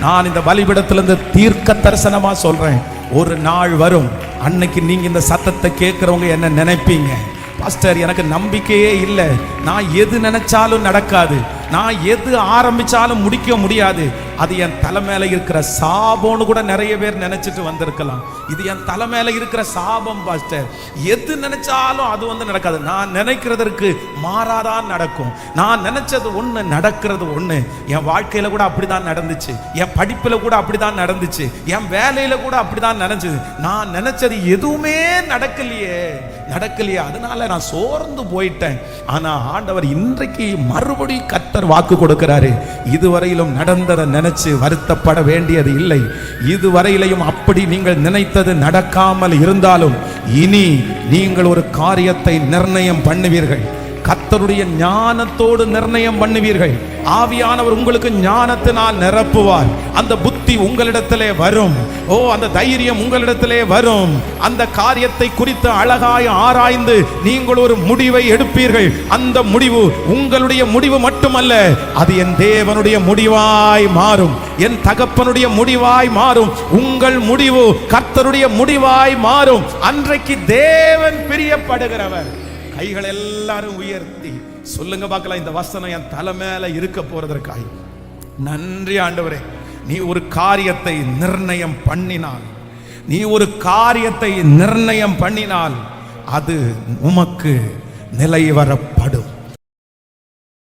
நான் இந்த பலிபிடத்திலிருந்து தீர்க்க தரிசனமா சொல்றேன். ஒரு நாள் வரும். அன்னைக்கு நீங்க இந்த சத்தத்தை கேட்குறவங்க என்ன நினைப்பீங்க? பாஸ்டர் எனக்கு நம்பிக்கையே இல்லை. நான் எது நினைச்சாலும் நடக்காது. நான் எது ஆரம்பிச்சாலும் முடிக்க முடியாது. அது என் தலை மேல இருக்கிற சாபம்னு கூட நிறைய பேர் நினைச்சிட்டு வந்திருக்கலாம். இது என் தலை மேல இருக்கிற சாபம் பாஸ்டர் எது நினைச்சாலும் அது வந்து நடக்காது. நான் நினைக்கிறதற்கு மாறாதான் நடக்கும். நான் நினைச்சது ஒண்ணு நடக்கிறது ஒண்ணு. என் வாழ்க்கையில கூட அப்படிதான் நடந்துச்சு. என் படிப்புல கூட அப்படிதான் நடந்துச்சு. என் வேலையில கூட அப்படிதான் நினைச்சது நான் நினைச்சது எதுவுமே நடக்கலையே. நடக்கலையே. அதனால நான் சோர்ந்து போயிட்டேன். ஆனா ஆண்டவர் இன்றைக்கு மறுபடியும் மறுபடி கத்தர் வாக்கு கொடுக்கிறாரு இதுவரையிலும் நடந்ததை நினைச்சு வருத்தப்பட வேண்டியது இல்லை. இதுவரையிலையும் அப்படி நீங்கள் நினைத்தது நடக்காமல் இருந்தாலும் இனி நீங்கள் ஒரு காரியத்தை நிர்ணயம் பண்ணுவீர்கள். கத்தருடைய ஞானத்தோடு நிர்ணயம் பண்ணுவீர்கள். ஆவியானவர் உங்களுக்கு ஞானத்தினால் நிரப்புவார். அந்த புத்தி உங்களிடத்திலே வரும். ஓ அந்த தைரியம் உங்களிடத்திலே வரும். அந்த காரியத்தை குறித்து அழகாய் ஆராய்ந்து நீங்கள் ஒரு முடிவை எடுப்பீர்கள். அந்த முடிவு உங்களுடைய முடிவு மட்டுமல்ல அது என் தேவனுடைய முடிவாய் மாறும். என் தகப்பனுடைய முடிவாய் மாறும். உங்கள் முடிவு கர்த்தருடைய முடிவாய் மாறும். அன்றைக்கு தேவன் பிரியப்படுகிறவர். கைகள் எல்லாரும் உயர்த்தி சொல்லுங்க பார்க்கலாம் இந்த வசனம் என் தலை மேல இருக்க போறதற்காய். நன்றி ஆண்டவரே. நீ ஒரு காரியத்தை நிர்ணயம் பண்ணினால் நீ ஒரு காரியத்தை நிர்ணயம் பண்ணினால் அது உமக்கு நிலை வரப்படும்.